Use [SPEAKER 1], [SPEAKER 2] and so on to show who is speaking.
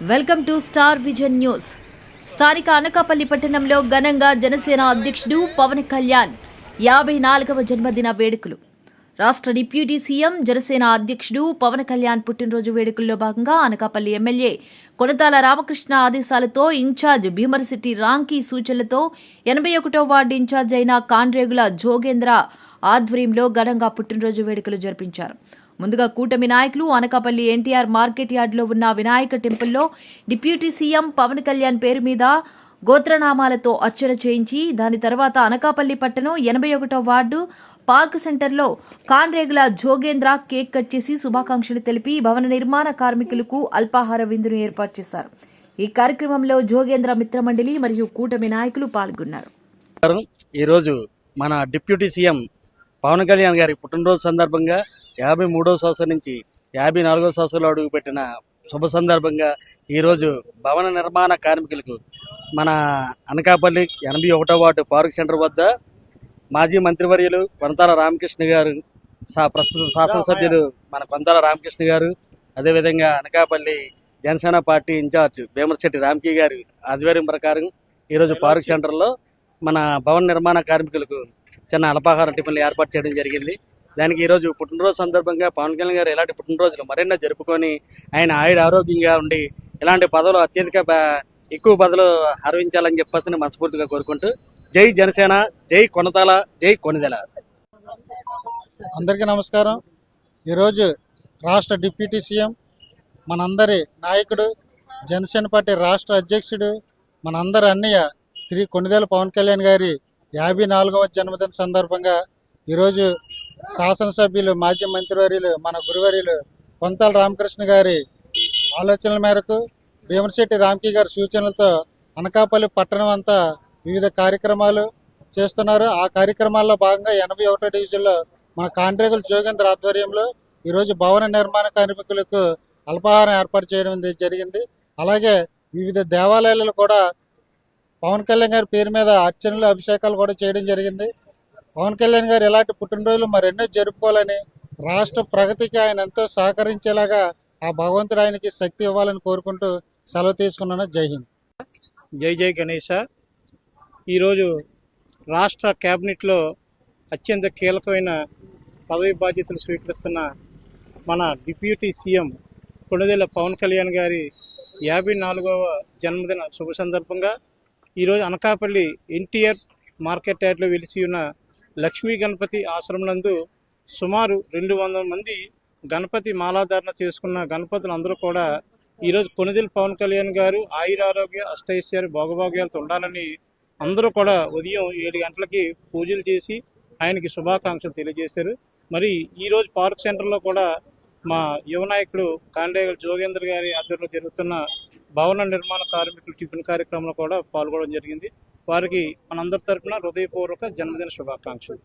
[SPEAKER 1] Welcome to star vision news. స్థానిక అనకాపల్లి పట్టణంలో ఘనంగా జనసేన అధ్యక్షుడు పవన్ కళ్యాణ్ యాభై నాలుగవ జన్మదిన వేడుకలు. రాష్ట్ర డిప్యూటీ సీఎం జనసేన అధ్యక్షుడు పవన్ కళ్యాణ్ పుట్టినరోజు వేడుకల్లో భాగంగా అనకాపల్లి ఎమ్మెల్యే కొనతాల రామకృష్ణ ఆదేశాలతో ఇన్ఛార్జ్ భీమరసిటీ రాంకీ సూచనలతో ఎనభై ఒకటో వార్డు ఇన్ఛార్జ్ అయిన కాండ్రేగుల జోగేంద్ర ఆధ్వర్యంలో ఘనంగా పుట్టినరోజు వేడుకలు జరిపించారు. ముందుగా కూటమి నాయకులు అనకాపల్లి ఎన్టీఆర్ మార్కెట్ యార్డులో ఉన్న వినాయక టెంపుల్లో డిప్యూటీ సీఎం పవన్ కళ్యాణ్ పేరు మీద గోత్రనామాలతో అర్చన చేయించి దాని తర్వాత అనకాపల్లి పట్టణం ఎనభై ఒకటో వార్డు పార్క్ సెంటర్లో కాన్రేగుల జోగేంద్ర కేక్ కట్ చేసి శుభాకాంక్షలు తెలిపి భవన నిర్మాణ కార్మికులకు అల్పాహార విందును ఏర్పాటు చేశారు. ఈ కార్యక్రమంలో జోగేంద్ర మిత్రమండలి మరియు కూటమి నాయకులు పాల్గొన్నారు.
[SPEAKER 2] ఈరోజు మన డిప్యూటీ సీఎం పవన్ కళ్యాణ్ గారి పుట్టినరోజు సందర్భంగా యాభై మూడవ సంవత్సరం నుంచి యాభై నాలుగవ సంవత్సరంలో అడుగుపెట్టిన శుభ సందర్భంగా ఈరోజు భవన నిర్మాణ కార్మికులకు మన అనకాపల్లి ఎనభై ఒకటో వార్డు పార్క్ సెంటర్ వద్ద మాజీ మంత్రివర్యులు కొంతాల రామకృష్ణ గారు సా ప్రస్తుత శాసనసభ్యులు మన కొంతాల రామకృష్ణ గారు అదేవిధంగా అనకాపల్లి జనసేన పార్టీ ఇన్ఛార్జ్ భీమరశెట్టి రామ్కీ గారి ఆధ్వర్యం ప్రకారం ఈరోజు పార్క్ సెంటర్లో మన భవన నిర్మాణ కార్మికులకు చిన్న అల్పాహారం టిఫిన్లు ఏర్పాటు చేయడం జరిగింది. దానికి ఈరోజు పుట్టినరోజు సందర్భంగా పవన్ కళ్యాణ్ గారు ఇలాంటి పుట్టినరోజులు మరెన్నో జరుపుకొని ఆయన ఆయుడ ఆరోగ్యంగా ఉండి ఇలాంటి పదవులు అత్యధిక ఎక్కువ పదవులు హరవించాలని చెప్పేసి మనస్ఫూర్తిగా కోరుకుంటూ జై జనసేన జై కొనతాల జై కొనిదెల.
[SPEAKER 3] అందరికీ నమస్కారం. ఈరోజు రాష్ట్ర డిప్యూటీ సీఎం మనందరి నాయకుడు జనసేన పార్టీ రాష్ట్ర అధ్యక్షుడు మనందరి అన్నయ్య శ్రీ కొనిదేల పవన్ కళ్యాణ్ గారి యాభై నాలుగవ జన్మదిన సందర్భంగా ఈరోజు శాసనసభ్యులు మాజీ మంత్రివర్యులు మన గురువర్యులు కొంతాల రామకృష్ణ గారి ఆలోచనల మేరకు భీమశెట్టి రామ్కి గారి సూచనలతో అనకాపల్లి పట్టణం అంతా వివిధ కార్యక్రమాలు చేస్తున్నారు. ఆ కార్యక్రమాల్లో భాగంగా ఎనభై ఒకటో డివిజన్లో మన కాండ్రేగుల జోగేంద్ర ఆధ్వర్యంలో ఈరోజు భవన నిర్మాణ కార్మికులకు అల్పాహారం ఏర్పాటు చేయడం అనేది జరిగింది. అలాగే వివిధ దేవాలయాలలో కూడా పవన్ కళ్యాణ్ గారి పేరు మీద అర్చనలు అభిషేకాలు కూడా చేయడం జరిగింది. పవన్ కళ్యాణ్ గారు ఇలాంటి పుట్టినరోజులు మరెన్నో జరుపుకోవాలని రాష్ట్ర ప్రగతికి ఆయన ఎంతో సహకరించేలాగా ఆ భగవంతుడు ఆయనకి శక్తి ఇవ్వాలని కోరుకుంటూ సెలవు తీసుకున్నాను. జై హింద్.
[SPEAKER 4] జై జై గణేష. ఈరోజు రాష్ట్ర క్యాబినెట్లో అత్యంత కీలకమైన పదవి బాధ్యతలు స్వీకరిస్తున్న మన డిప్యూటీ సీఎం కొణిదెల పవన్ కళ్యాణ్ గారి యాభై నాలుగవ జన్మదిన శుభ సందర్భంగా ఈరోజు అనకాపల్లి ఎన్టీఆర్ మార్కెట్ యార్డ్లో వెలిసి ఉన్న లక్ష్మీ గణపతి ఆశ్రమం నందు సుమారు రెండు వందల మంది గణపతి మాలాధారణ చేసుకున్న గణపతులు అందరూ కూడా ఈరోజు కొనిదెల పవన్ కళ్యాణ్ గారు ఆయురారోగ్య అష్టైశ్వర్య భోగభాగ్యాలతో ఉండాలని అందరూ కూడా ఉదయం ఏడు గంటలకి పూజలు చేసి ఆయనకి శుభాకాంక్షలు తెలియజేశారు. మరి ఈరోజు పార్క్ సెంటర్లో కూడా మా యువ నాయకుడు కాండేగల్ జోగేంద్ర గారి ఆధ్వర్యంలో జరుగుతున్న భవన నిర్మాణ కార్మికుల టిఫిన్ కార్యక్రమంలో కూడా పాల్గొనడం జరిగింది. వారికి మనందరి తరపున హృదయపూర్వక జన్మదిన శుభాకాంక్షలు.